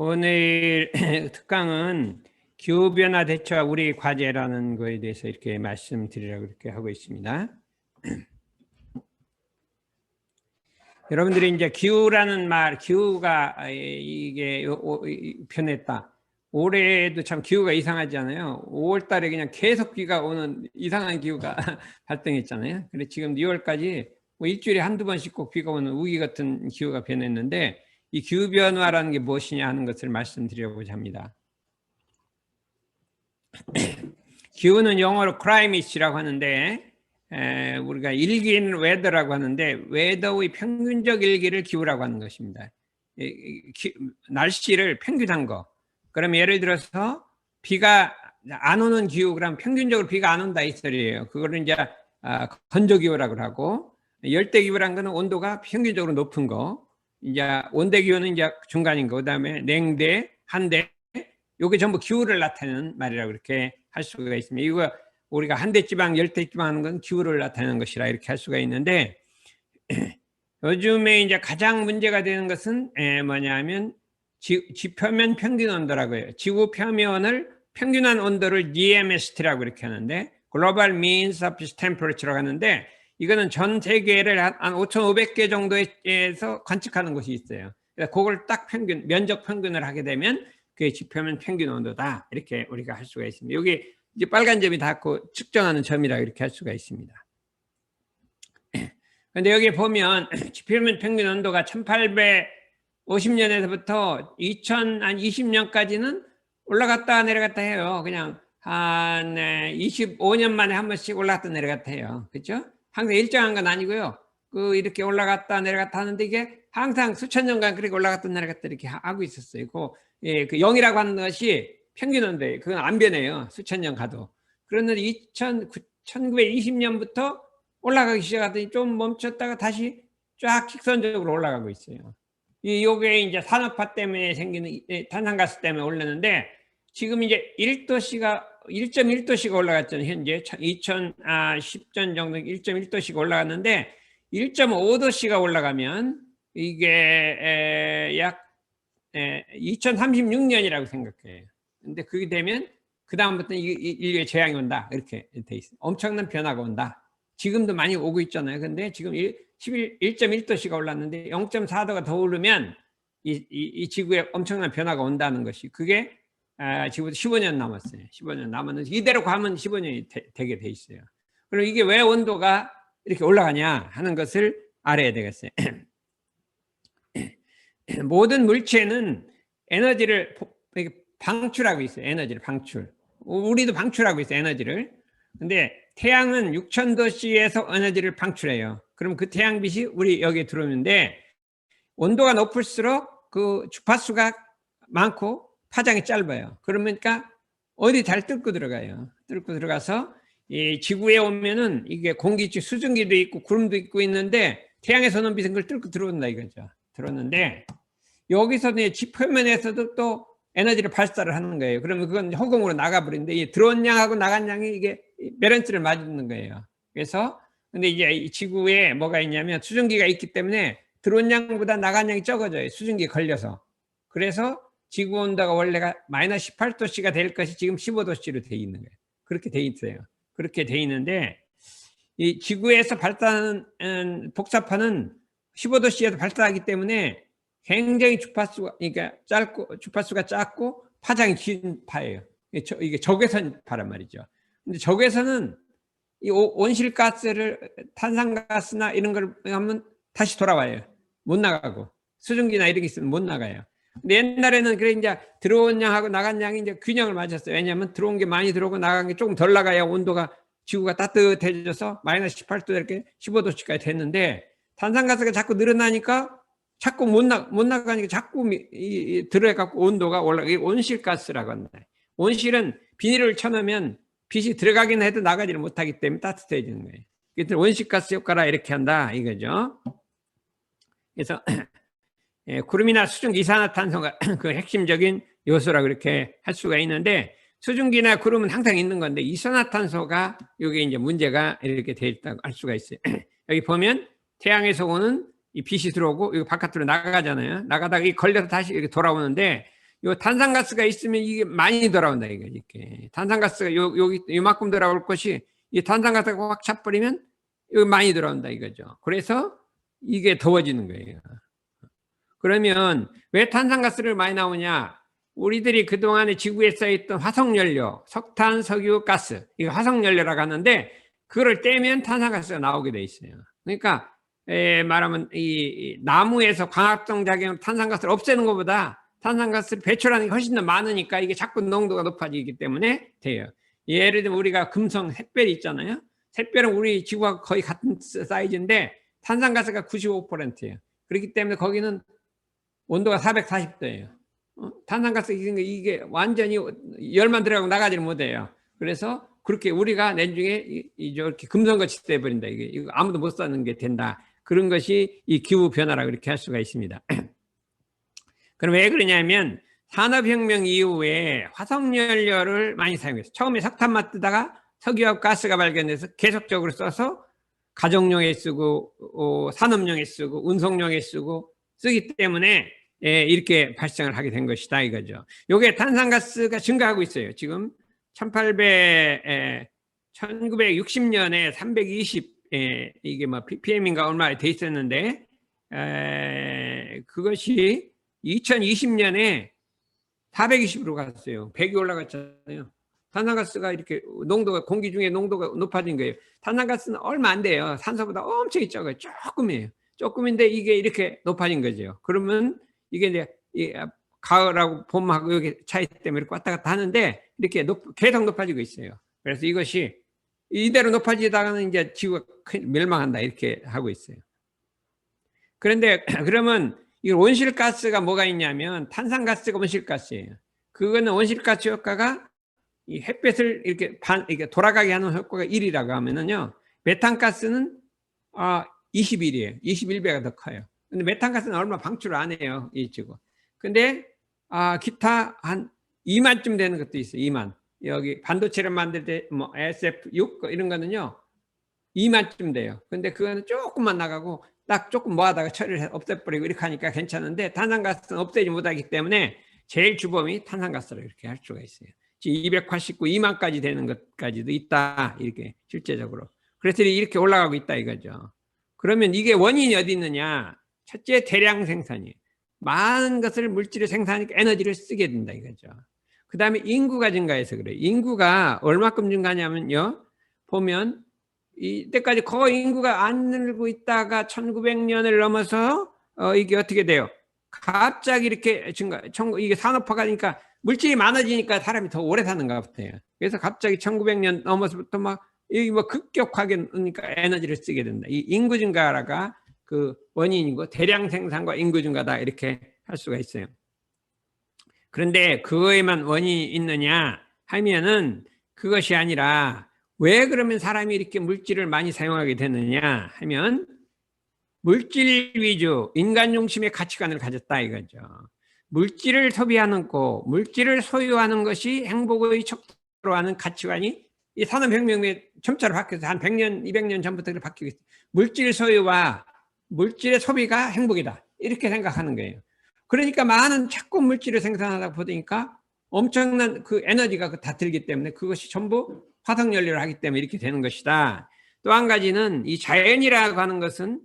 오늘 특강은 기후변화 대처와 우리 과제라는 거에 대해서 이렇게 말씀드리려고 이렇게 하고 있습니다. 여러분들이 이제 기후라는 말, 기후가 이게 변했다. 올해도 참 기후가 이상하지 않아요. 5월 달에 그냥 계속 비가 오는 이상한 기후가 발생했잖아요. 그래 지금 2월까지 뭐 일주일에 한두 번씩 꼭 비가 오는 우기 같은 기후가 변했는데 이 기후 변화라는 게 무엇이냐 하는 것을 말씀드리려고자 합니다. 기후는 영어로 climate라고 하는데 에, 우리가 일기는 weather라고 하는데 weather의 평균적 일기를 기후라고 하는 것입니다. 이, 기, 날씨를 평균한 거. 그럼 예를 들어서 비가 안 오는 기후 그럼 평균적으로 비가 안 온다 이 소리예요. 그거를 이제 아, 건조 기후라고 하고 열대 기후란 거는 온도가 평균적으로 높은 거. 이제 온대 기후는 이제 중간인 거. 그다음에 냉대, 한대 요게 전부 기후를 나타내는 말이라고 이렇게 할 수가 있습니다. 이거 우리가 한대 지방, 열대 지방 하는 건 기후를 나타내는 것이라 이렇게 할 수가 있는데 요즘에 이제 가장 문제가 되는 것은 뭐냐면 지, 지 표면 평균 온도라고 해요. 지구 표면을 평균한 온도를 GMST라고 이렇게 하는데 Global Mean Surface Temperature라고 하는데 이거는 전 세계를 한, 한 5,500개 정도에서 관측하는 곳이 있어요. 그래서 그걸 딱 평균, 면적 평균을 하게 되면 그게 지표면 평균 온도다. 이렇게 우리가 할 수가 있습니다. 여기 이제 빨간 점이 닿고 측정하는 점이라 이렇게 할 수가 있습니다. 근데 여기 보면 지표면 평균 온도가 1850년에서부터 2020년까지는 올라갔다 내려갔다 해요. 그냥 한 25년 만에 한 번씩 올라갔다 내려갔다 해요. 그렇죠? 항상 일정한 건 아니고요. 그 이렇게 올라갔다 내려갔다 하는데 이게 항상 수천 년간 그렇게 올라갔다 내려갔다 이렇게 하고 있었어요. 그, 예, 그 0이라고 하는 것이 평균 온도예요. 그건 안 변해요. 수천 년 가도. 그런데 2000, 1920년부터 올라가기 시작하더니 좀 멈췄다가 다시 쫙 직선적으로 올라가고 있어요. 이 요게 이제 산업화 때문에 생기는 탄산가스 때문에 올랐는데 지금 이제 1도씨가 1.1도씨가 올라갔잖아요. 현재 2010전 정도 1.1도씨가 올라갔는데 1.5도씨가 올라가면 이게 약 2036년이라고 생각해요. 근데 그게 되면 그 다음부터 인류의 재앙이 온다 이렇게 돼 있어. 엄청난 변화가 온다. 지금도 많이 오고 있잖아요. 근데 지금 1.1도씨가 올랐는데 0.4도가 더 오르면 이, 이, 이, 지구에 엄청난 변화가 온다는 것이 그게 아, 지금부터 15년 남았어요. 15년 남았는데 이대로 가면 15년이 되, 게돼 있어요. 그럼 이게 왜 온도가 이렇게 올라가냐 하는 것을 알아야 되겠어요. 모든 물체는 에너지를 방출하고 있어요. 에너지를 방출. 우리도 방출하고 있어요. 에너지를. 근데 태양은 6000도씨에서 에너지를 방출해요. 그럼 그 태양빛이 우리 여기에 들어오는데 온도가 높을수록 그 주파수가 많고 파장이 짧아요. 그러니까 어디 잘 뚫고 들어가요. 뚫고 들어가서 이 지구에 오면은 이게 공기중 수증기도 있고 구름도 있고 있는데 태양에서 오는 빛은 그걸 뚫고 들어온다 이거죠. 들었는데 여기서는 지표면에서도 또 에너지를 발사를 하는 거예요. 그러면 그건 허공으로 나가버리는데 이 들어온 양하고 나간 양이 이게 밸런스를 맞는 거예요. 그래서 근데 이제 이 지구에 뭐가 있냐면 수증기가 있기 때문에 들어온 양보다 나간 양이 적어져요. 수증기에 걸려서. 그래서 지구 온도가 원래가 마이너스 18도씨가 될 것이 지금 15도씨로 돼 있는 거예요. 그렇게 돼 있어요. 그렇게 돼 있는데 이 지구에서 발사하는 음, 복사파는 15도씨에서 발사하기 때문에 굉장히 주파수가 그러니까 짧고 주파수가 작고 파장이 긴 파예요. 이게 적외선 파란 말이죠. 근데 적외선은 이 온실가스를 탄산가스나 이런 걸 하면 다시 돌아와요. 못 나가고 수증기나 이런 게 있으면 못 나가요. 옛날에는 그래 이제 들어온 양하고 나간 양이 이제 균형을 맞췄어요. 왜냐하면 들어온 게 많이 들어오고 나간 게 조금 덜 나가야 온도가 지구가 따뜻해져서 마이너스 18도 이렇게 15도씩까지 됐는데 탄산가스가 자꾸 늘어나니까 자꾸 못, 나, 못 나가니까 자꾸 들어가고 온도가 올라가. 이게 온실가스라고 한다. 온실은 비닐을 쳐놓으면 빛이 들어가긴 해도 나가지를 못하기 때문에 따뜻해지는 거예요. 그래서 온실가스 효과라 이렇게 한다 이거죠. 그래서 예, 구름이나 수증기, 이산화탄소가 그 핵심적인 요소라고 이렇게 할 수가 있는데 수증기나 구름은 항상 있는 건데 이산화탄소가 이게 이제 문제가 이렇게 돼 있다고 할 수가 있어요. 여기 보면 태양에서 오는 이 빛이 들어오고 이거 바깥으로 나가잖아요. 나가다가 이 걸려서 다시 이렇게 돌아오는데 요 탄산가스가 있으면 이게 많이 돌아온다 이거 이렇게 탄산가스가 요 여기 요만큼 돌아올 것이 이 탄산가스가 확 차버리면 이거 많이 돌아온다 이거죠. 그래서 이게 더워지는 거예요. 그러면 왜 탄산가스를 많이 나오냐? 우리들이 그동안에 지구에 쌓여있던 화석연료, 석탄, 석유, 가스, 이거 화석연료라고 하는데, 그걸 떼면 탄산가스가 나오게 돼 있어요. 그러니까, 에, 말하면 이, 이 나무에서 광합성 작용 탄산가스를 없애는 것보다 탄산가스를 배출하는 게 훨씬 더 많으니까 이게 자꾸 농도가 높아지기 때문에 돼요. 예를 들면 우리가 금성 샛별이 있잖아요. 샛별은 우리 지구와 거의 같은 사이즈인데 탄산가스가 95%예요. 그렇기 때문에 거기는 온도가 440도예요. 어? 탄산가스 이게, 완전히 열만 들어가고 나가지를 못해요. 그래서 그렇게 우리가 내중에 이, 이 저렇게 금성같이 돼버린다. 이게 아무도 못 사는 게 된다. 그런 것이 이 기후 변화라고 이렇게 할 수가 있습니다. 그럼 왜 그러냐면 산업혁명 이후에 화석연료를 많이 사용했어요. 처음에 석탄만 뜨다가 석유와 가스가 발견돼서 계속적으로 써서 가정용에 쓰고 어, 산업용에 쓰고 운송용에 쓰고 쓰기 때문에 예, 이렇게 발생을 하게 된 것이다 이거죠. 요게 탄산가스가 증가하고 있어요. 지금 1800, 에, 1960년에 320 에, 이게 뭐 ppm인가 얼마 돼 있었는데 에, 그것이 2020년에 420으로 갔어요. 100이 올라갔잖아요. 탄산가스가 이렇게 농도가 공기 중에 농도가 높아진 거예요. 탄산가스는 얼마 안 돼요. 산소보다 엄청 적어요. 조금이에요. 조금인데 이게 이렇게 높아진 거죠. 그러면 이게 이제 이 가을하고 봄하고 여기 차이 때문에 이렇게 왔다 갔다 하는데 이렇게 높, 계속 높아지고 있어요. 그래서 이것이 이대로 높아지다가는 이제 지구가 멸망한다 이렇게 하고 있어요. 그런데 그러면 이 온실가스가 뭐가 있냐면 탄산가스가 온실가스예요. 그거는 온실가스 효과가 이 햇볕을 이렇게 반 이렇게 돌아가게 하는 효과가 1이라고 하면은요. 메탄가스는 아 21이에요. 21배가 더 커요. 근데 메탄가스는 얼마 방출을 안 해요. 이 지구. 근데 아 기타 한 2만쯤 되는 것도 있어요. 2만. 여기 반도체를 만들 때 뭐 SF6 이런 거는요. 2만쯤 돼요. 근데 그거는 조금만 나가고 딱 조금 모아다가 처리를 없애버리고 이렇게 하니까 괜찮은데 탄산가스는 없애지 못하기 때문에 제일 주범이 탄산가스로 이렇게 할 수가 있어요. 지금 289, 2만까지 되는 것까지도 있다. 이렇게 실제적으로. 그래서 이렇게 올라가고 있다 이거죠. 그러면 이게 원인이 어디 있느냐? 첫째 대량 생산이에요. 많은 것을 물질을 생산하니까 에너지를 쓰게 된다 이거죠. 그 다음에 인구가 증가해서 그래요. 인구가 얼마큼 증가냐면요. 보면 이때까지 거의 인구가 안 늘고 있다가 1900년을 넘어서 어 이게 어떻게 돼요? 갑자기 이렇게 증가, 이게 산업화가 되니까 물질이 많아지니까 사람이 더 오래 사는가 보요 그래서 갑자기 1900년 넘어서부터 막 이게 뭐 급격하게 그러니까 에너지를 쓰게 된다. 이 인구 증가가 그 원인이고 대량 생산과 인구 증가다 이렇게 할 수가 있어요. 그런데 그거에만 원인이 있느냐 하면은 그것이 아니라 왜 그러면 사람이 이렇게 물질을 많이 사용하게 되느냐 하면 물질 위주 인간 중심의 가치관을 가졌다 이거죠. 물질을 소비하는 거, 물질을 소유하는 것이 행복의 척도로 하는 가치관이 이 산업혁명의 점차로 바뀌어서 한 100년, 200년 전부터 바뀌고 있어요. 물질 소유와 물질의 소비가 행복이다. 이렇게 생각하는 거예요. 그러니까 많은 자꾸 물질을 생산하다 보니까 엄청난 그 에너지가 다 들기 때문에 그것이 전부 화석연료를 하기 때문에 이렇게 되는 것이다. 또 한 가지는 이 자연이라고 하는 것은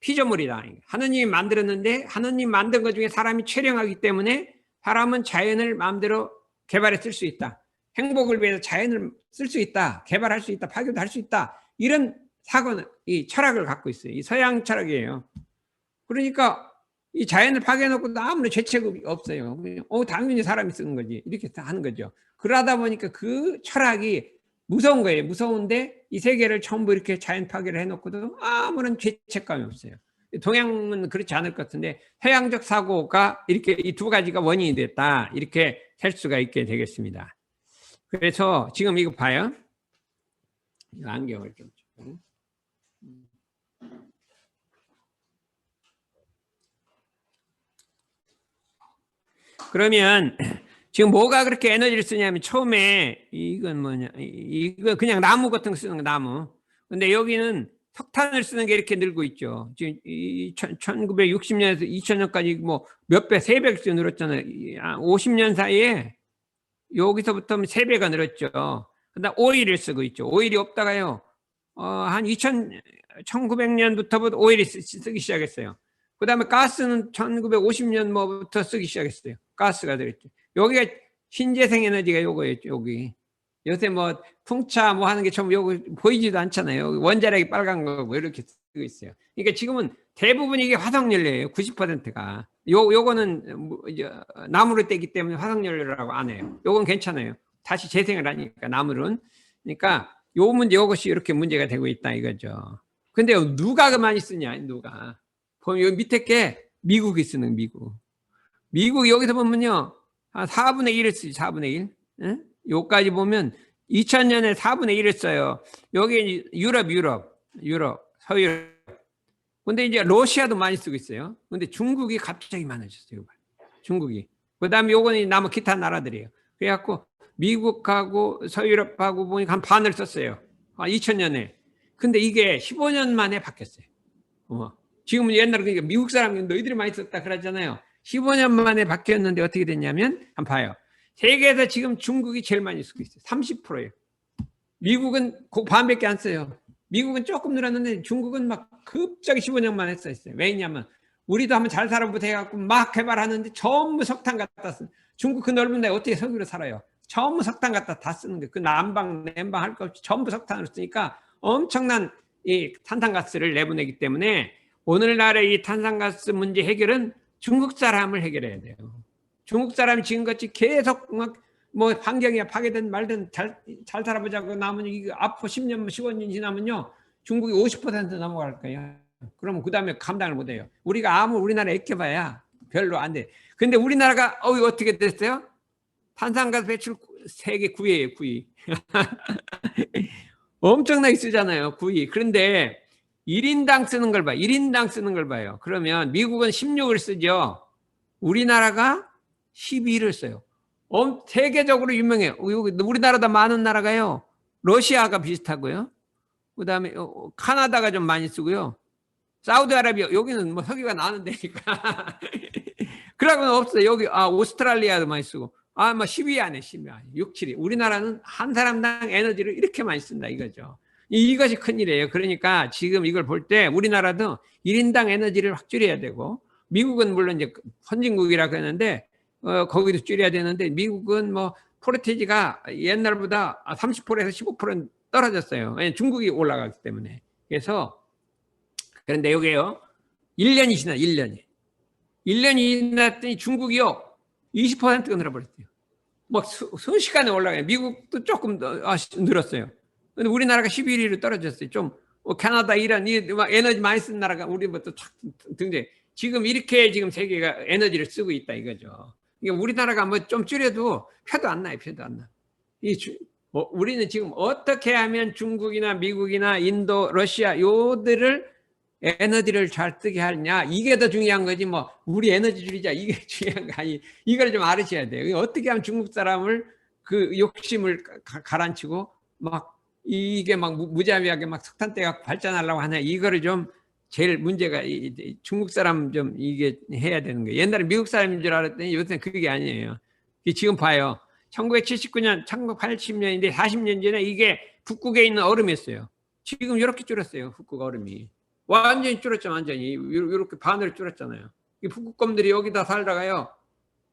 피조물이다. 하느님이 만들었는데 하느님 만든 것 중에 사람이 촬영하기 때문에 사람은 자연을 마음대로 개발해 쓸 수 있다. 행복을 위해서 자연을 쓸 수 있다. 개발할 수 있다. 파괴도 할 수 있다. 이런 사고는 이 철학을 갖고 있어요. 이 서양 철학이에요. 그러니까 이 자연을 파괴해놓고 아무런 죄책이 없어요. 어, 당연히 사람이 쓰는 거지. 이렇게 하는 거죠. 그러다 보니까 그 철학이 무서운 거예요. 무서운데 이 세계를 전부 이렇게 자연 파괴를 해놓고도 아무런 죄책감이 없어요. 동양은 그렇지 않을 것 같은데 서양적 사고가 이렇게 이 두 가지가 원인이 됐다. 이렇게 할 수가 있게 되겠습니다. 그래서 지금 이거 봐요. 안경을 좀. 그러면 지금 뭐가 그렇게 에너지를 쓰냐면 처음에 이건 뭐냐 이거 그냥 나무 같은 거 쓰는 거 나무 근데 여기는 석탄을 쓰는 게 이렇게 늘고 있죠. 지금 이 1960년에서 2000년까지 뭐 몇 배, 세 배씩 늘었잖아요. 50년 사이에 여기서부터 세 배가 늘었죠. 그다음 오일을 쓰고 있죠. 오일이 없다가요. 어, 한 2000, 1900년부터 오일이 쓰, 쓰기 시작했어요. 그 다음에 가스는 1950년 뭐부터 쓰기 시작했어요. 가스가 들었죠. 여기가 신재생 에너지가 요거였죠, 여기. 요새 뭐 풍차 뭐 하는 게 전부 요거 보이지도 않잖아요. 원자력이 빨간 거고 이렇게 쓰고 있어요. 그러니까 지금은 대부분 이게 화석연료예요. 90%가. 요 요거는 뭐 나무를 떼기 때문에 화석연료라고 안 해요. 요건 괜찮아요. 다시 재생을 하니까 나무는. 그러니까 요 문제 요것이 이렇게 문제가 되고 있다 이거죠. 근데 누가 그 많이 쓰냐 누가 보면 여기 밑에 게 미국이 쓰는 미국 미국 여기서 보면요 한 4분의 1을 쓰지 4분의 1 응? 요까지 보면 2000년에 4분의 1을 써요 여기 유럽 유럽 유럽 서유럽 근데 이제 러시아도 많이 쓰고 있어요 근데 중국이 갑자기 많아졌어요 중국이 그 다음에 요거는 남은 기타 나라들이에요 그래갖고 미국하고 서유럽하고 보니까 한 반을 썼어요. 아, 2000년에. 근데 이게 15년 만에 바뀌었어요. 어. 지금은 옛날에 그러니까 미국 사람이 너희들이 많이 썼다 그러잖아요. 15년 만에 바뀌었는데 어떻게 됐냐면 한번 봐요. 세계에서 지금 중국이 제일 많이 쓰고 있어요. 30%예요. 미국은 그 반밖에 안 써요. 미국은 조금 늘었는데 중국은 막 급작이 15년 만에 써 있어요. 왜냐면 우리도 한번 잘 살아보자 해갖고 막 개발하는데 전부 석탄 갖다 쓴. 중국 그 넓은 데 어떻게 석유로 살아요? 전부 석탄 갖다 다 쓰는 게그 난방 냉방 할것 없이 전부 석탄으로 쓰니까 엄청난 이 탄산가스를 내보내기 때문에 오늘날의 이 탄산가스 문제 해결은 중국 사람을 해결해야 돼요. 중국 사람이 지금같이 계속 막 뭐 환경이 파괴된 말든 잘, 잘 살아보자고 나면 이거 앞으로 10년, 15년 지나면요. 중국이 50% 넘어갈 거예요. 그러면 그 다음에 감당을 못 해요. 우리가 아무 우리나라 애껴봐야 별로 안 돼. 근데 우리나라가 어, 어떻게 됐어요? 탄산가스 배출 세계 9위예요, 9위. 엄청나게 쓰잖아요, 9위. 그런데 1인당 쓰는 걸 봐요. 1인당 쓰는 걸 봐요. 그러면 미국은 16을 쓰죠. 우리나라가 12를 써요. 세계적으로 유명해요. 우리나라보다 많은 나라가요. 러시아가 비슷하고요. 그 다음에 어, 카나다가 좀 많이 쓰고요. 사우디아라비아 여기는 뭐 석유가 나는 데니까 그러고는 없어요. 여기 아 오스트랄리아도 많이 쓰고 아, 뭐 10위 안에 10위 안에 6, 7위. 우리나라는 한 사람당 에너지를 이렇게 많이 쓴다 이거죠. 이것이 큰일이에요. 그러니까 지금 이걸 볼 때 우리나라도 1인당 에너지를 확 줄여야 되고 미국은 물론 이제 선진국이라고 했는데 어, 거기도 줄여야 되는데 미국은 뭐 포르테지가 옛날보다 30%에서 15% 떨어졌어요. 중국이 올라가기 때문에. 그래서 그런데 여기에요. 1년이 지나 1년이. 1년이 지났더니 중국이요. 20%가 늘어버렸대요. 뭐 수, 순식간에 올라가요. 미국도 조금 더 아, 늘었어요. 근데 우리나라가 11위로 떨어졌어요. 좀 뭐 캐나다, 이란, 이 에너지 많이 쓴 나라가 우리부터 착 등재. 지금 이렇게 지금 세계가 에너지를 쓰고 있다 이거죠. 그러니까 우리나라가 뭐 좀 줄여도 표도 안 나요. 표도 안 나. 이 주, 뭐 우리는 지금 어떻게 하면 중국이나 미국이나 인도, 러시아 요들을 에너지를 잘 쓰게 하느냐 이게 더 중요한 거지 뭐 우리 에너지 줄이자 이게 중요한 거 아니 이걸 좀 알으셔야 돼요 어떻게 하면 중국 사람을 그 욕심을 가, 란치고막 이게 막 무자비하게 막 석탄 떼가 발전하려고 하냐 이거를 좀 제일 문제가 중국 사람 좀 이게 해야 되는 거예요 옛날에 미국 사람인 줄 알았더니 요새는 그게 아니에요 지금 봐요 1979년 1980년인데 40년 전에 이게 북극에 있는 얼음이었어요 지금 이렇게 줄었어요 북극 얼음이 완전히 줄었죠, 완전히. 이렇게 반을 줄었잖아요. 이 북극곰들이 여기다 살다가요,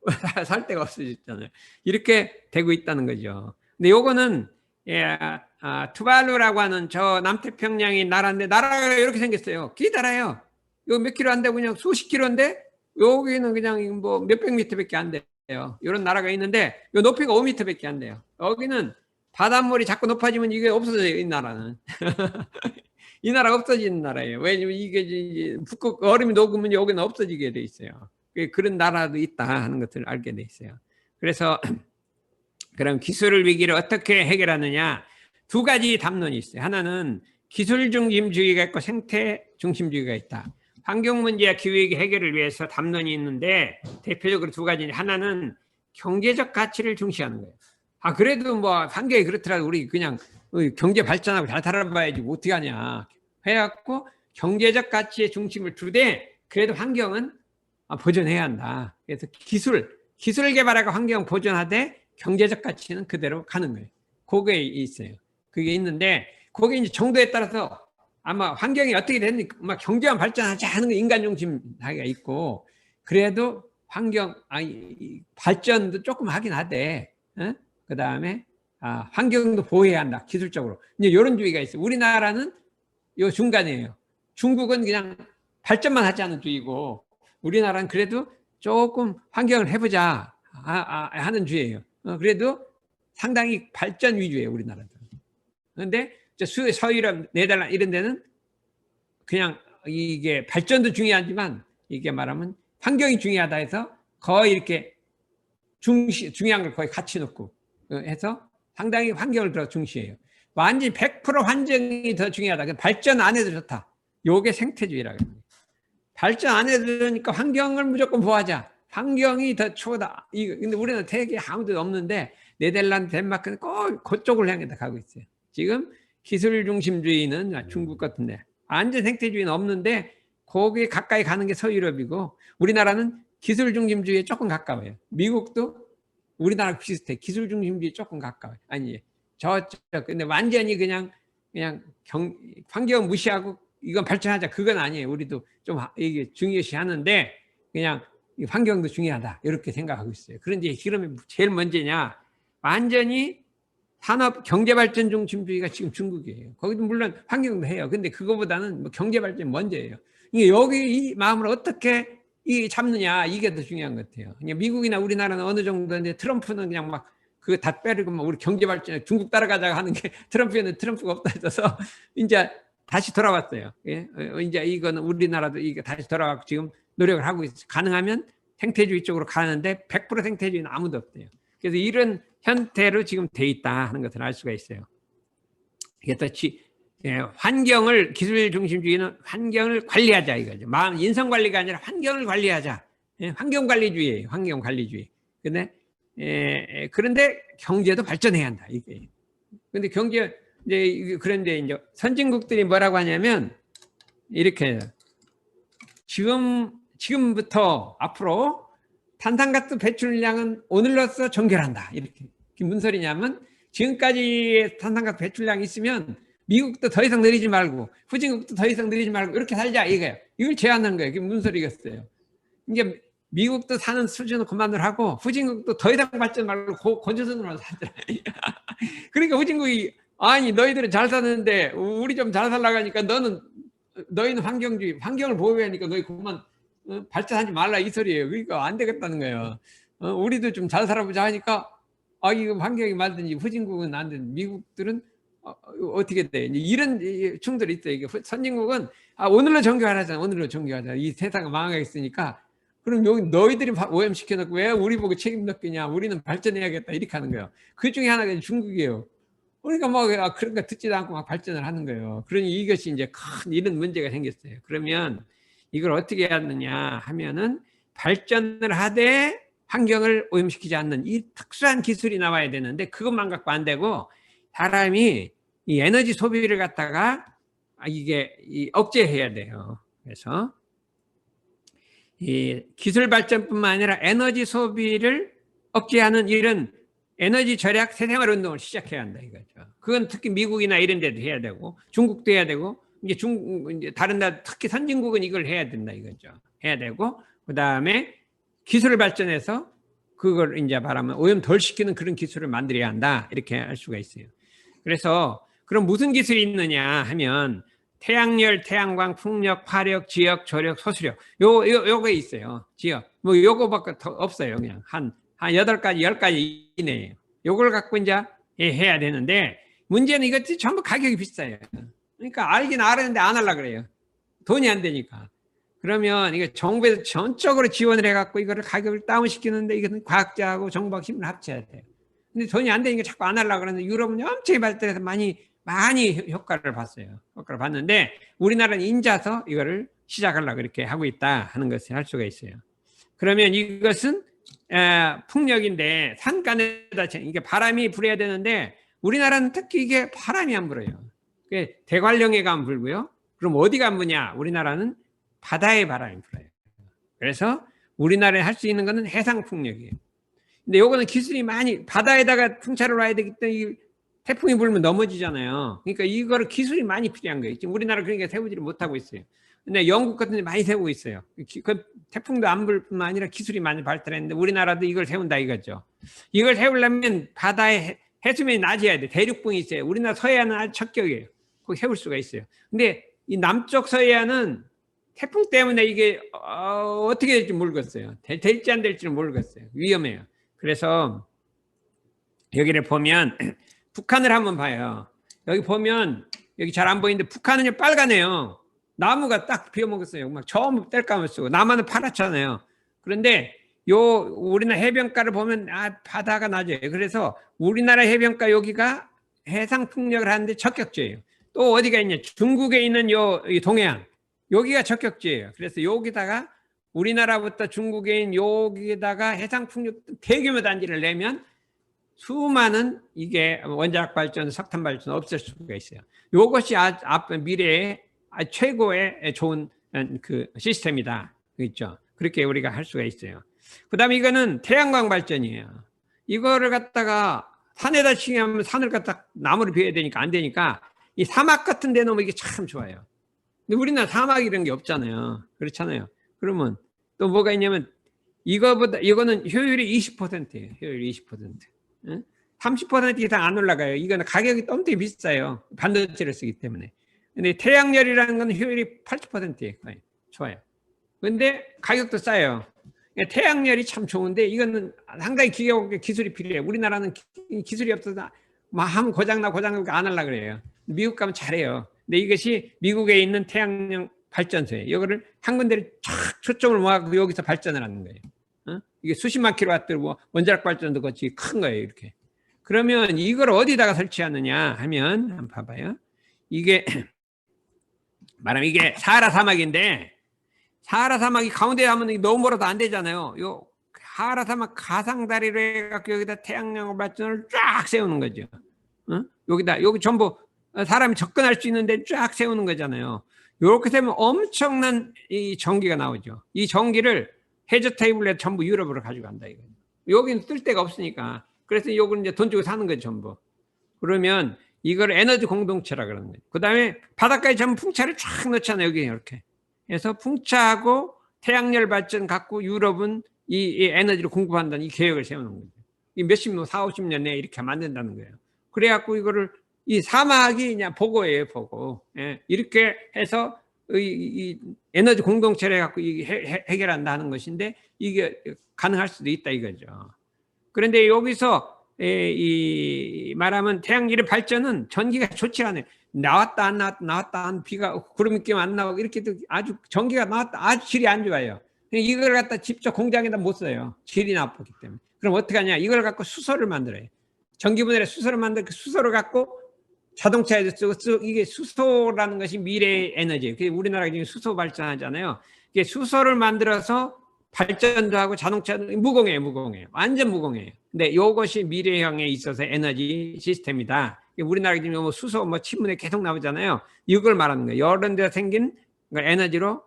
살 데가 없어졌잖아요. 이렇게 되고 있다는 거죠. 근데 요거는, 예, 아, 투발루라고 하는 저 남태평양의 나라인데, 나라가 이렇게 생겼어요. 기다라요. 이거 몇 킬로 안 되고 그냥 수십 킬로인데, 여기는 그냥 뭐 몇백 미터밖에 안 돼요. 이런 나라가 있는데, 요 높이가 5미터밖에 안 돼요. 여기는 바닷물이 자꾸 높아지면 이게 없어져요, 이 나라는. 이 나라 없어지는 나라예요. 왜냐면 이게 북극 얼음이 녹으면 여기는 없어지게 돼 있어요. 그런 나라도 있다 하는 것을 알게 돼 있어요. 그래서 그럼 기술 위기를 어떻게 해결하느냐 두 가지 담론이 있어요. 하나는 기술 중심주의가 있고 생태 중심주의가 있다. 환경 문제와 기후위기 해결을 위해서 담론이 있는데 대표적으로 두 가지. 하나는 경제적 가치를 중시하는 거예요. 아 그래도 뭐 환경이 그렇더라도 우리 그냥 경제 발전하고 잘 살아봐야지 뭐 어떻게 하냐. 해갖고 경제적 가치의 중심을 두되 그래도 환경은 아, 보존해야 한다. 그래서 기술, 기술 개발하고 환경 보존하되 경제적 가치는 그대로 가는 거예요. 그게 있어요. 그게 있는데 거기 이제 정도에 따라서 아마 환경이 어떻게 됐니, 막 경제만 발전하자 하는 거 인간 중심 하기가 있고 그래도 환경 아니 발전도 조금 하긴 하되, 어? 그 다음에 아, 환경도 보호해야 한다 기술적으로 이제 이런 주의가 있어요. 우리나라는 요 중간이에요. 중국은 그냥 발전만 하지 않은 주의고 우리나라는 그래도 조금 환경을 해보자 아, 아, 하는 주의예요. 어, 그래도 상당히 발전 위주예요 우리나라도. 그런데 수 서유럽, 네덜란드 이런 데는 그냥 이게 발전도 중요하지만 이게 말하면 환경이 중요하다 해서 거의 이렇게 중시 중요한 걸 거의 같이 놓고 어, 해서 상당히 환경을 더 중시해요. 완전히 100% 환경이 더 중요하다. 그 발전 안 해도 좋다. 요게 생태주의라고 합니다. 발전 안 해도 되니까 환경을 무조건 보호하자. 환경이 더 최고다. 근데 우리는 되게 아무도 없는데 네덜란드, 덴마크는 꼭 그쪽을 향해 가고 있어요. 지금 기술 중심주의는 중국 같은데 완전 생태주의는 없는데 거기에 가까이 가는 게 서유럽이고 우리나라는 기술 중심주의에 조금 가까워요. 미국도 우리나라 비슷해. 기술 중심주의 조금 가까워요. 아니 저쪽 근데 완전히 그냥 그냥 경, 환경 무시하고 이건 발전하자 그건 아니에요. 우리도 좀 이게 중요시 하는데 그냥 환경도 중요하다 이렇게 생각하고 있어요. 그런데 그러면 제일 먼저냐 완전히 산업 경제 발전 중심주의가 지금 중국이에요. 거기도 물론 환경도 해요. 근데 그거보다는 뭐 경제 발전 먼저예요. 이게 여기 이 마음을 어떻게 이 잡느냐 이게 더 중요한 것 같아요. 그냥 미국이나 우리나라는 어느 정도인데 트럼프는 그냥 막그다 빼르고 막 우리 경제 발전 중국 따라가자고 하는 게 트럼프에는 트럼프가 없다 해서 이제 다시 돌아왔어요. 예? 어, 이제 이거는 우리나라도 이게 다시 돌아가고 지금 노력을 하고 있어요. 가능하면 생태주의 쪽으로 가는데 100% 생태주의는 아무도 없대요. 그래서 이런 형태로 지금 돼 있다 하는 것을 알 수가 있어요. 이게 또 지, 예, 환경을 기술 중심주의는 환경을 관리하자 이거죠. 마음 인성 관리가 아니라 환경을 관리하자. 예, 환경 관리주의예요. 환경 관리주의. 근데 예, 그런데 경제도 발전해야 한다 이게. 근데 경제 이제 그런데 이제 선진국들이 뭐라고 하냐면 이렇게 지금 지금부터 앞으로 탄산가스 배출량은 오늘로써 정결한다. 이렇게. 무슨 소리냐면 지금까지 탄산가스 배출량이 있으면 미국도 더 이상 내리지 말고 후진국도 더 이상 내리지 말고 이렇게 살자 이거예요. 이걸 제안하는 거예요. 그게 무슨 소리겠어요. 이제 미국도 사는 수준을 그만을 하고 후진국도 더 이상 발전 말고 건조선으로 살더라. 그러니까 후진국이 아니 너희들은 잘 사는데 우리 좀 잘 살라가니까 너는 너희는 환경주의 환경을 보호하니까 너희 그만 어, 발전하지 말라 이 소리예요. 그러니까 안 되겠다는 거예요. 어, 우리도 좀 잘 살아보자 하니까 아 이거 환경이 맞든지 후진국은 안 되는 미국들은 어, 어떻게 돼? 이런 충돌이 있어요. 이게 선진국은 아 오늘로 정교하자 오늘로 정교하자 이 세상은 망하겠으니까 그럼 여기 너희들이 오염시켜 놓고 왜 우리 보고 책임 느끼냐 우리는 발전해야겠다 이렇게 하는 거예요. 그 중에 하나가 중국이에요. 그러니까 뭐 아, 그런 거 듣지도 않고 막 발전을 하는 거예요. 그러니 이것이 이제 큰 이런 문제가 생겼어요. 그러면 이걸 어떻게 해야 하느냐 하면은 발전을 하되 환경을 오염시키지 않는 이 특수한 기술이 나와야 되는데 그것만 갖고 안 되고 사람이 이 에너지 소비를 갖다가 이게 억제해야 돼요. 그래서 이 기술 발전뿐만 아니라 에너지 소비를 억제하는 이런 에너지 절약 새생활 운동을 시작해야 한다 이거죠. 그건 특히 미국이나 이런 데도 해야 되고 중국도 해야 되고 이제 중 이제 다른 나 특히 선진국은 이걸 해야 된다 이거죠. 해야 되고 그다음에 기술을 발전해서 그걸 이제 말하면 오염 덜 시키는 그런 기술을 만들어야 한다 이렇게 할 수가 있어요. 그래서 그럼 무슨 기술이 있느냐 하면 태양열, 태양광, 풍력, 화력, 지역, 조력, 소수력 요, 요 요거 있어요. 지역 뭐 요거밖에 더 없어요. 그냥 한 한 여덟 가지, 열 가지 이내에요. 요걸 갖고 이제 해야 되는데 문제는 이것들이 전부 가격이 비싸요. 그러니까 알긴 알았는데 안 하려 그래요. 돈이 안 되니까. 그러면 이게 정부에서 전적으로 지원을 해갖고 이거를 가격을 다운시키는데 이것은 과학자하고 정부하고 힘을 합쳐야 돼요. 근데 돈이 안 되니까 자꾸 안 하려고 그러는데 유럽은 엄청 발달해서 많이, 많이 효과를 봤어요. 효과를 봤는데 우리나라는 인자서 이거를 시작하려고 이렇게 하고 있다 하는 것을 할 수가 있어요. 그러면 이것은 풍력인데 산간에다 이게 바람이 불어야 되는데 우리나라는 특히 이게 바람이 안 불어요. 대관령에 가면 불고요. 그럼 어디가 안 부냐? 우리나라는 바다의 바람이 불어요. 그래서 우리나라에 할 수 있는 거는 해상 풍력이에요. 근데 요거는 기술이 많이 바다에다가 풍차를 놔야 되기 때문에 이 태풍이 불면 넘어지잖아요. 그러니까 이거를 기술이 많이 필요한 거예요. 지금 우리나라 그러니까 세우지를 못하고 있어요. 근데 영국 같은 데 많이 세우고 있어요. 기- 그 태풍도 안 불 뿐만 아니라 기술이 많이 발달했는데 우리나라도 이걸 세운다 이거죠. 이걸 세우려면 바다에 해- 해수면이 낮아야 돼. 대륙붕이 있어요. 우리나라 서해안은 아주 적격이에요. 세울 수가 있어요. 근데 이 남쪽 서해안은 태풍 때문에 이게 어, 어떻게 될지 모르겠어요. 될, 될지 안 될지는 모르겠어요. 위험해요. 그래서 여기를 보면 북한을 한번 봐요. 여기 보면 여기 잘 안 보이는데 북한은 빨가네요. 나무가 딱 비어먹었어요. 막 전부 뗄감을 쓰고 남한은 파랗잖아요. 그런데 요 우리나라 해변가를 보면 아 바다가 낮아요. 그래서 우리나라 해변가 여기가 해상 풍력을 하는데 적격지예요. 또 어디가 있냐? 중국에 있는 요이 동해안 여기가 적격지예요. 그래서 여기다가 우리나라부터 중국에 있는 여기다가 해상 풍력 대규모 단지를 내면 수많은 이게 원자력 발전, 석탄 발전 없을 수가 있어요. 이것이 아, 앞 미래의 아, 최고의 좋은 그 시스템이다. 있죠. 그렇게 우리가 할 수가 있어요. 그다음에 이거는 태양광 발전이에요. 이거를 갖다가 산에다 치면 산을 갖다 나무를 비워야 되니까 안 되니까 이 사막 같은 데 놓으면 이게 참 좋아요. 근데 우리나라 사막 이런 게 없잖아요. 그렇잖아요. 그러면 또 뭐가 있냐면 이거보다 이거는 효율이 20%예요. 효율이 20%. 응? 30% 이상 안 올라가요. 이거는 가격이 엄청 비싸요. 반도체를 쓰기 때문에. 근데 태양열이라는 건 효율이 80%예요. 거의. 좋아요. 근데 가격도 싸요. 그러니까 태양열이 참 좋은데 이거는 상당히 기술이 필요해요. 우리나라는 기- 기술이 없어서 막 하면 고장나 고장나 안 하려 그래요. 미국 가면 잘해요. 근데 이것이 미국에 있는 태양력 발전소예요. 이거를 한 군데를 쫙 초점을 모아서 여기서 발전을 하는 거예요. 어? 이게 수십만 킬로와트 뭐 원자력 발전도 같이 큰 거예요. 이렇게. 그러면 이걸 어디다가 설치하느냐 하면 한번 봐봐요. 이게 말하면 이게 사하라 사막인데 사하라 사막이 가운데 하면 너무 멀어도 안 되잖아요. 요 사하라 사막 가상 다리로 해갖고 여기다 태양광 발전을 쫙 세우는 거죠. 어? 여기다 여기 전부 사람이 접근할 수 있는 데 쫙 세우는 거잖아요. 이렇게 되면 엄청난 이 전기가 나오죠. 이 전기를 해저 테이블에 전부 유럽으로 가져간다 이거. 여기는 쓸 데가 없으니까. 그래서 요거는 이제 돈 주고 사는 거죠 전부. 그러면 이걸 에너지 공동체라 그러는 거예요. 그다음에 바닷가에 전부 풍차를 쫙 넣잖아요 여기 이렇게. 그래서 풍차하고 태양열 발전 갖고 유럽은 이, 이 에너지를 공급한다는 이 계획을 세우는 거죠. 이 몇십 년, 4, 50년 내에 이렇게 만든다는 거예요. 그래갖고 이거를 이 사막이 그냥 보고예요, 보고. 예, 이렇게 해서 이, 이 에너지 공동체를 해갖고 이 해, 해- 해결한다는 것인데 이게 가능할 수도 있다 이거죠. 그런데 여기서 에, 이 말하면 태양열의 발전은 전기가 좋지 않아요. 나왔다 안 나왔다 나왔다 안 비가 구름이 끼면 안 나오고 이렇게 도 아주 전기가 나왔다 아주 질이 안 좋아요. 이걸 갖다 직접 공장에다 못 써요. 질이 나쁘기 때문에. 그럼 어떻게 하냐? 이걸 갖고 수소를 만들어요. 전기 분해를 수소를 만들 그 수소를 갖고 자동차에도 쓰고 쓰- 이게 수소라는 것이 미래의. 그게 우리나라가 지금 수소 발전하잖아요. 이게 수소를 만들어서 발전도 하고 자동차도 무공해요, 무공해요. 완전 무공해요. 근데 이것이 미래형에 있어서 에너지 시스템이다. 우리나라 지금 뭐 수소 뭐 신문에 계속 나오잖아요. 이걸 말하는 거예요. 여러 데서 생긴 걸 에너지로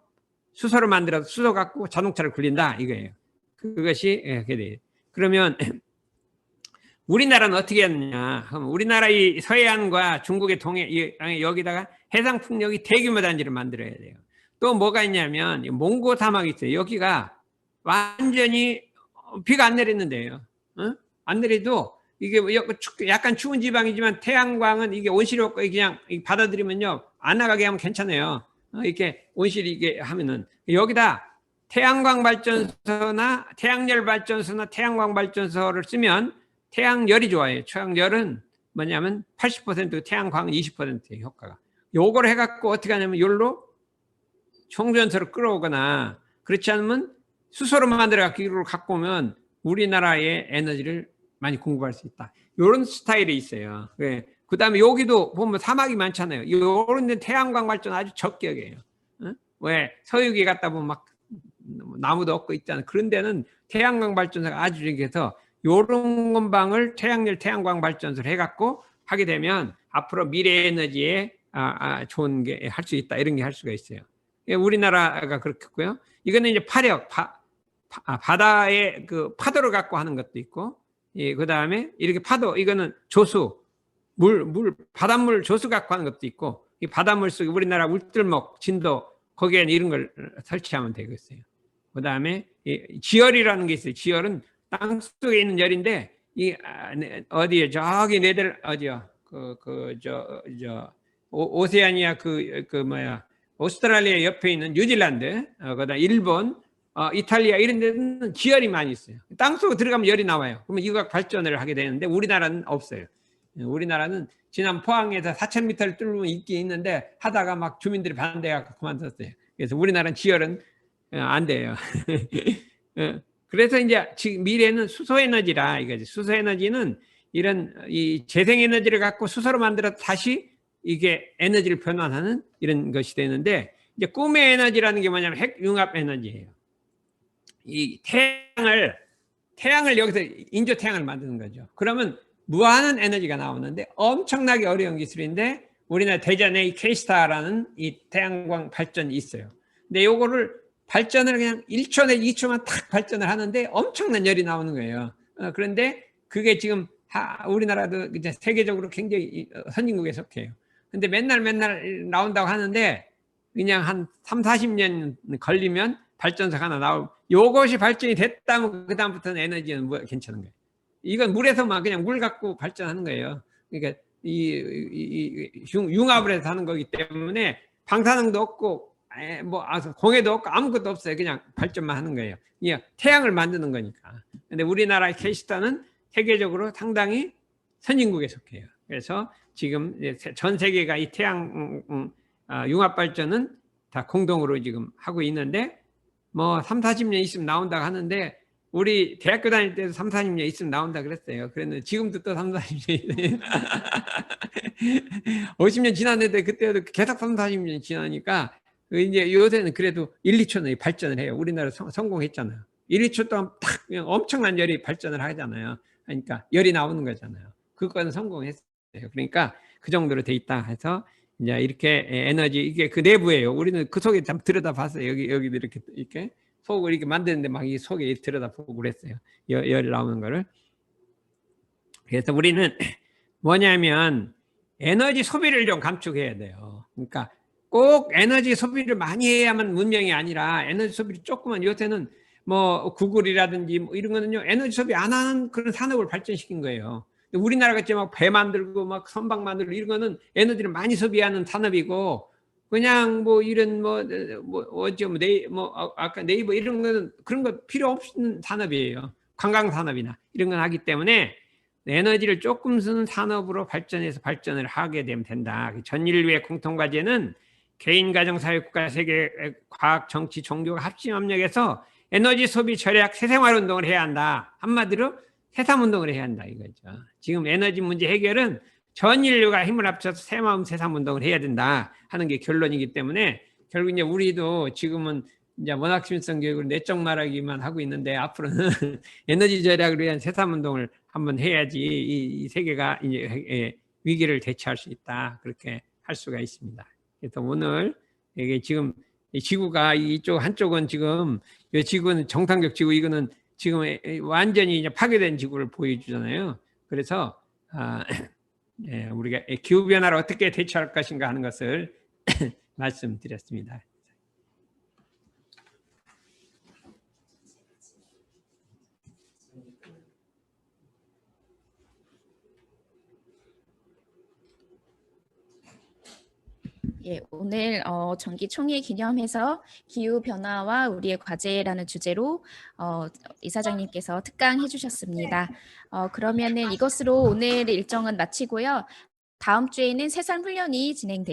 수소를 만들어서 수소 갖고 자동차를 굴린다 이거예요. 그것이 예, 그게 돼요. 그러면 우리나라는 어떻게 했느냐? 우리나라 이 서해안과 중국의 동해 이- 여기다가 해상 풍력이 대규모 단지를 만들어야 돼요. 또 뭐가 있냐면 이 몽고 사막이 있어요. 여기가 완전히 어, 비가 안 내리는데요. 어? 안 내려도 이게 뭐 여- 추- 약간 추운 지방이지만 태양광은 이게 없고 그냥 이 받아들이면요 안 나가게 하면 괜찮아요. 어, 이렇게 온실이 이게 하면은 여기다 태양광 발전소나 태양열 발전소나 태양광 발전소를 쓰면 태양열이 좋아요. 태양열은 뭐냐면 80% 태양광 20%의 효과가. 요걸 해갖고 어떻게 하냐면 열로 총전소를 끌어오거나 그렇지 않으면 수소로 만들어갖고 이걸 갖고 오면 우리나라의 에너지를 많이 공급할 수 있다. 요런 스타일이 있어요. 그 다음에 여기도 보면 사막이 많잖아요. 요런 데 태양광 발전 아주 적격이에요. 응? 왜 서유기 갔다 보면 막 나무도 없고 있잖아요. 그런 데는 태양광 발전소가 아주 저기해서 요런 건방을 태양열 태양광 발전소를 해갖고 하게 되면 앞으로 미래 에너지의 아, 아, 좋은 게 할 수 있다 이런 게 할 수가 있어요. 예, 우리나라가 그렇겠고요. 이거는 이제 파력, 바, 바, 아, 바다의 그 파도를 갖고 하는 것도 있고, 예, 그 다음에 이렇게 파도, 이거는 조수, 물, 물, 바닷물 조수 갖고 하는 것도 있고, 이 바닷물 속에 우리나라 울들목, 진도, 거기에는 이런 걸 설치하면 되겠어요. 그 다음에 지열이라는 게 있어요. 지열은 땅 속에 있는 열인데, 이, 아, 네, 어디에, 저기 네들, 어디요? 그, 그, 저, 저, 오, 오세아니아 그, 그 뭐야, 오스트랄리아 옆에 있는 뉴질랜드, 어, 그다음 일본, 어, 이탈리아 이런 데는 지열이 많이 있어요. 땅 속에 들어가면 열이 나와요. 그러면 이거 발전을 하게 되는데 우리나라는 없어요. 예, 우리나라는 지난 포항에서 4,000m를 뚫으면 있긴 있는데 하다가 막 주민들이 반대해서 그만뒀어요. 그래서 우리나라는 지열은 어, 안 돼요. 어, 그래서 이제 지금 미래는 수소 에너지라 이거지. 수소 에너지는 이런 이 재생 에너지를 갖고 수소로 만들어 다시 이게 에너지를 변환하는 이런 것이 되는데 이제 꿈의 에너지라는 게 뭐냐면 핵 융합 에너지예요. 이 태양을 태양을 여기서 인조 태양을 만드는 거죠. 그러면 무한한 에너지가 나오는데 엄청나게 어려운 기술인데 우리나라 대전에 이 K스타라는 이 태양광 발전이 있어요. 근데 요거를 발전을 그냥 1초 내 2초만 탁 발전을 하는데 엄청난 열이 나오는 거예요. 어, 그런데 그게 지금 하, 우리나라도 이제 세계적으로 굉장히 어, 선진국에 속해요. 근데 맨날 맨날 나온다고 하는데 그냥 한 3, 40년 걸리면 발전소가 하나 나올 요것이 발전이 됐다면 그다음부터는 에너지는 뭐 괜찮은 거예요. 이건 물에서만 그냥 물 갖고 발전하는 거예요. 그러니까 이, 이, 이 융합을 해서 하는 거기 때문에 방사능도 없고 에, 뭐 아, 공해도 없고 아무것도 없어요. 그냥 발전만 하는 거예요. 이 태양을 만드는 거니까. 근데 우리나라의 케이스타는 세계적으로 상당히 선진국에 속해요. 그래서 지금 전 세계가 이 태양 아, 융합 발전은 다 공동으로 지금 하고 있는데 뭐 3, 40년 있으면 나온다고 하는데 우리 대학교 다닐 때도 3, 40년 있으면 나온다 그랬어요. 그랬는데 지금도 또 3, 40년 50년 지났는데 그때도 계속 3, 40년 지나니까 그 이제 요새는 그래도 1, 2초는 발전을 해요. 우리나라 성, 성공했잖아요. 1, 2초 동안 딱 그냥 엄청난 열이 발전을 하잖아요. 그러니까 열이 나오는 거잖아요. 그건 성공했어요. 그러니까 그 정도로 돼 있다 해서 이제 이렇게 에너지 이게 그 내부예요. 우리는 그 속에 참 들여다 봤어요. 여기 여기도 이렇게 이렇게 속을 이렇게 만드는데 막 이 속에 들여다 보고 그랬어요. 열, 열 나오는 거를. 그래서 우리는 뭐냐면 에너지 소비를 좀 감축해야 돼요. 그러니까 꼭 에너지 소비를 많이 해야만 문명이 아니라 에너지 소비를 조금만 요새는 뭐 구글이라든지 뭐 이런 거는요 에너지 소비 안 하는 그런 산업을 발전시킨 거예요. 우리나라 같이 막 배 만들고 막 선박 만들고 이런 거는 에너지를 많이 소비하는 산업이고 그냥 뭐 이런 뭐, 뭐 어째 뭐 네이 뭐 아까 네이버 이런 거는 그런 거 필요 없는 산업이에요. 관광 산업이나 이런 건 하기 때문에 에너지를 조금 쓰는 산업으로 발전해서 발전을 하게 되면 된다. 전 인류의 공통 과제는 개인, 가정, 사회, 국가, 세계, 과학, 정치, 종교가 합심 협력해서 에너지 소비 절약, 새생활 운동을 해야 한다. 한마디로 새삼 운동을 해야 한다 이거죠. 지금 에너지 문제 해결은 전 인류가 힘을 합쳐서 새 마음 새삼 운동을 해야 된다 하는 게 결론이기 때문에 결국 이제 우리도 지금은 이제 원학심성 교육을 내적 말하기만 하고 있는데 앞으로는 에너지 절약을 위한 새삼 운동을 한번 해야지 이, 이 세계가 이제 위기를 대처할 수 있다 그렇게 할 수가 있습니다. 그래서 오늘 이게 지금 지구가 이쪽 한쪽은 지금 이 지구는 정상적 지구 이거는 지금 완전히 이제 파괴된 지구를 보여주잖아요. 그래서 아, 예, 우리가 기후 변화를 어떻게 대처할 것인가 하는 것을 말씀드렸습니다. 예, 오늘 어, 정기 총회 기념해서 기후 변화와 우리의 과제라는 주제로 어, 이사장님께서 특강해 주셨습니다. 어, 그러면은 이것으로 오늘 일정은 마치고요. 다음 주에는 세상 훈련이 진행되겠습니다.